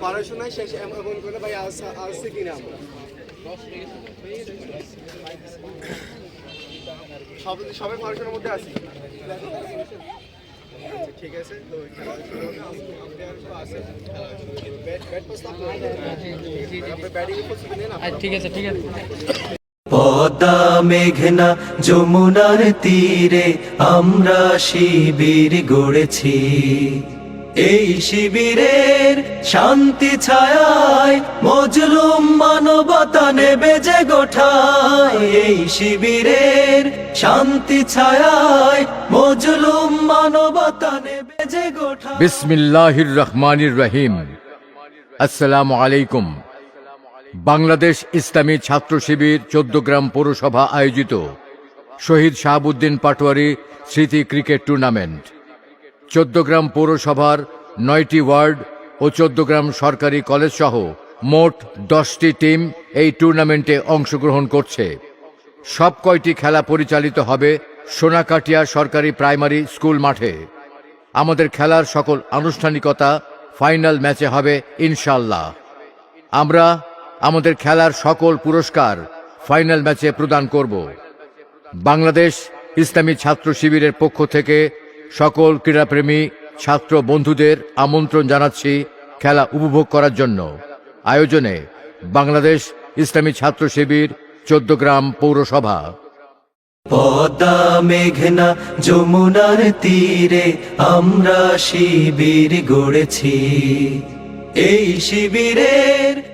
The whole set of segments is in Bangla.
পড়াশোনায় শেষ এমন করে ভাই আসছে কিনা সব সবাই পড়াশোনার মধ্যে আছি। আচ্ছা, পদ্মা মেঘনা যমুনার তীরে আমরা শিবির গড়েছি। এই শিবিরের শান্তি ছায় মজলুম মানবতা নেবে যে গোঠায়। এই শিবিরের শান্তি ছায়ায় মজলুম মানবতা নেবে যে গোঠায়। বিসমিল্লাহির রহমানির রহিম। আসসালামু আলাইকুম। বাংলাদেশ ইসলামী ছাত্র শিবির চোদ্দগ্রাম পৌরসভা আয়োজিত শহীদ শাহাবুদ্দিন পাটোয়ারি স্মৃতি ক্রিকেট টুর্নামেন্ট। চোদ্দগ্রাম পৌরসভার নয়টি ওয়ার্ড ও চোদ্দগ্রাম সরকারি কলেজ সহ মোট দশটি টিম এই টুর্নামেন্টে অংশগ্রহণ করছে। সব কয়টি খেলা পরিচালিত হবে সোনাকাটিয়া সরকারি প্রাইমারি স্কুল মাঠে। আমাদের খেলার সকল আনুষ্ঠানিকতা ফাইনাল ম্যাচে হবে ইনশাল্লাহ আমরা আমাদের খেলার সকল পুরস্কার ফাইনাল ম্যাচে প্রদান করব। বাংলাদেশ ইসলামী ছাত্র শিবিরের পক্ষ থেকে সকল ক্রীড়াপ্রেমী, ছাত্র বন্ধুদের আমন্ত্রণ জানাচ্ছি খেলা উপভোগ করার জন্য। আয়োজনে বাংলাদেশ ইসলামী ছাত্র শিবির চোদ্দগ্রাম পৌরসভা। পদ্মা মেঘনা যমুনার তীরে আমরা শিবির গড়েছি। এই শিবিরের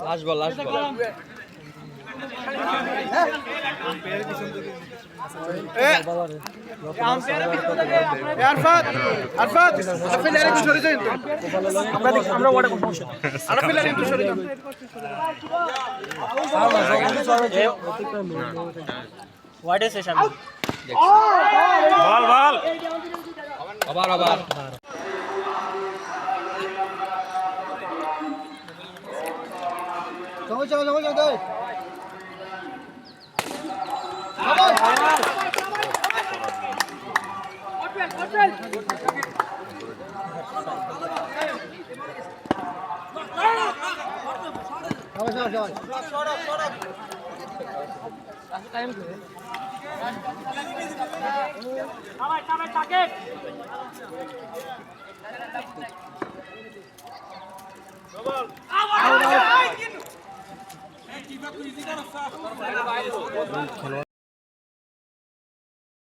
লাস্ট বল লাস্ট বল একটু সরে যাও যাও যাও যাও দেয় টাইম সবাই সবাই টার্গেট সবাই খেলোয়াড়